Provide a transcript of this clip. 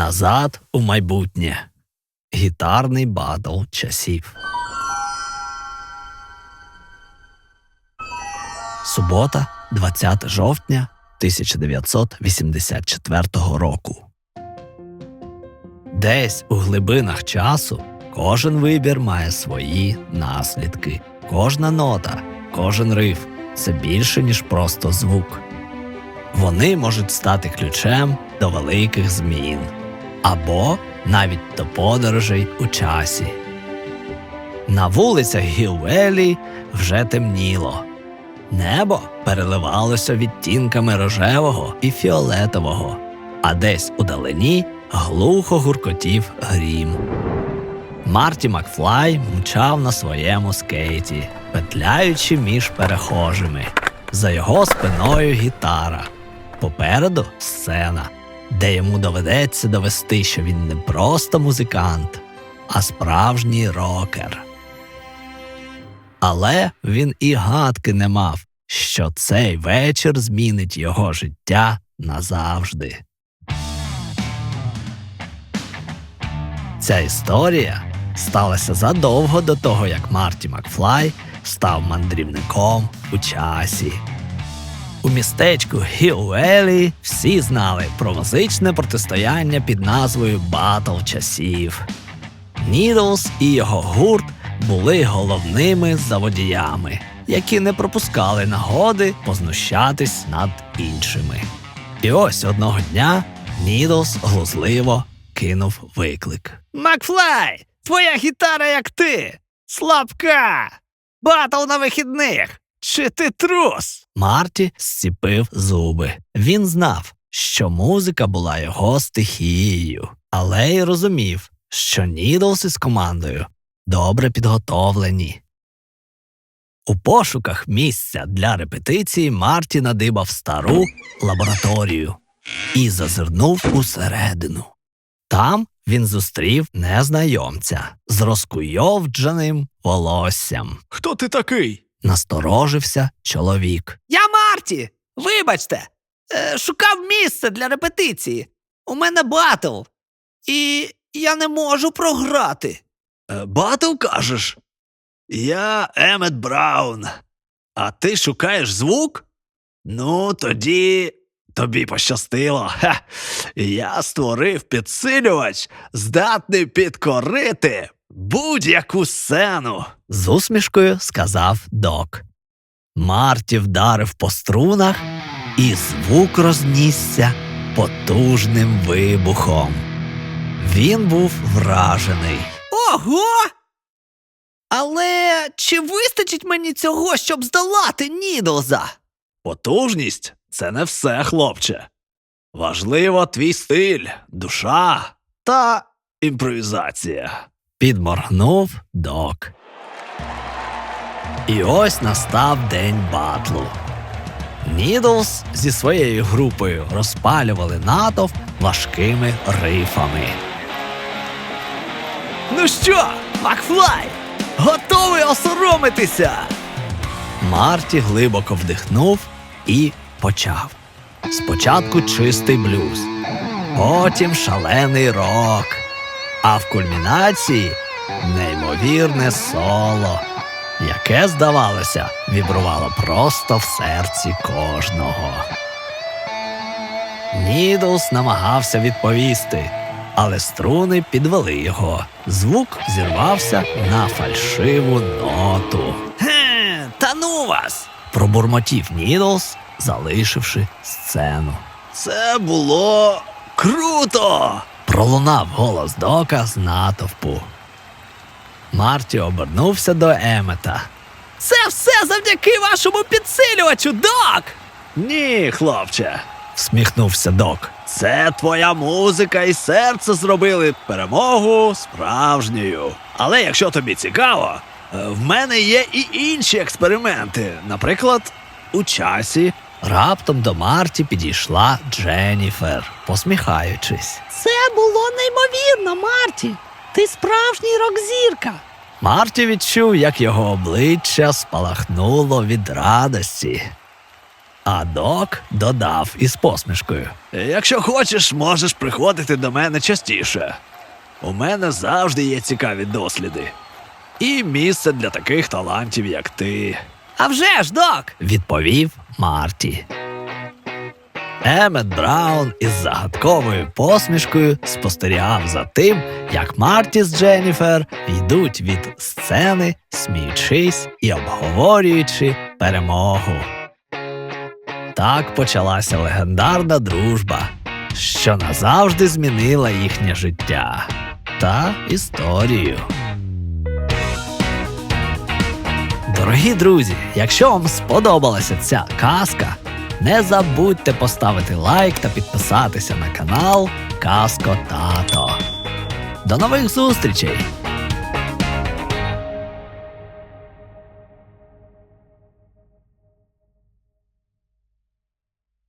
Назад у майбутнє. Гітарний батл часів. Субота, 20 жовтня 1984 року. Десь у глибинах часу кожен вибір має свої наслідки. Кожна нота, кожен риф це більше, ніж просто звук. Вони можуть стати ключем до великих змін або навіть до подорожей у часі. На вулицях Гілвелі вже темніло. Небо переливалося відтінками рожевого і фіолетового, а десь удалині глухо гуркотів грім. Марті Макфлай мчав на своєму скейті, петляючи між перехожими. За його спиною гітара. Попереду сцена, де йому доведеться довести, що він не просто музикант, а справжній рокер. Але він і гадки не мав, що цей вечір змінить його життя назавжди. Ця історія сталася задовго до того, як Марті Макфлай став мандрівником у часі. У містечку Гіуелі всі знали про музичне протистояння під назвою Батл часів. Нідлс і його гурт були головними заводіями, які не пропускали нагоди познущатись над іншими. І ось одного дня Нідлс глузливо кинув виклик. Макфлай, твоя гітара як ти! Слабка! Батл на вихідних! Чи ти трус? Марті зціпив зуби. Він знав, що музика була його стихією, але й розумів, що Нідлс із командою добре підготовлені. У пошуках місця для репетиції Марті надибав стару лабораторію і зазирнув усередину. Там він зустрів незнайомця з розкуйовдженим волоссям. Хто ти такий? Насторожився чоловік. Я Марті. Вибачте, е, шукав місце для репетиції. У мене батл. І я не можу програти. Е, Батл кажеш? Я Емет Браун. А ти шукаєш звук? Ну, тоді тобі пощастило. Ха. Я створив підсилювач, здатний підкорити будь-яку сцену. З усмішкою сказав док. Марті вдарив по струнах, і звук рознісся потужним вибухом. Він був вражений. Ого! Але чи вистачить мені цього, щоб здолати Нідлза? Потужність це не все, хлопче. Важливо твій стиль, душа та імпровізація. Підморгнув док. І ось настав день батлу. Нідлс зі своєю групою розпалювали натовп важкими рифами. Ну що, Макфлай, готовий осоромитися? Марті глибоко вдихнув і почав. Спочатку чистий блюз, потім шалений рок, а в кульмінації неймовірне соло, яке, здавалося, вібрувало просто в серці кожного. Нідлс намагався відповісти, але струни підвели його. Звук зірвався на фальшиву ноту. Ге, та ну вас! пробурмотів Нідлс, залишивши сцену. Це було круто. Пролунав голос Дока з натовпу. Марті обернувся до Емета. Це все завдяки вашому підсилювачу, Док! Ні, хлопче. всміхнувся Док. Це твоя музика і серце зробили перемогу справжньою. Але якщо тобі цікаво, е, в мене є і інші експерименти, наприклад, у часі. Раптом до Марті підійшла Дженніфер, посміхаючись. Це було неймовірно, Марті. Ти справжній рок-зірка. Марті відчув, як його обличчя спалахнуло від радості. А док додав із посмішкою. Якщо хочеш, можеш приходити до мене частіше. У мене завжди є цікаві досліди. І місце для таких талантів, як ти. А вже ж, док! відповів Марті. Емет Браун із загадковою посмішкою спостерігав за тим, як Марті з Дженніфер йдуть від сцени, сміючись і обговорюючи перемогу. Так почалася легендарна дружба, що назавжди змінила їхнє життя та історію. Дорогі друзі, якщо вам сподобалася ця казка, не забудьте поставити лайк та підписатися на канал Казко Тато. До нових зустрічей!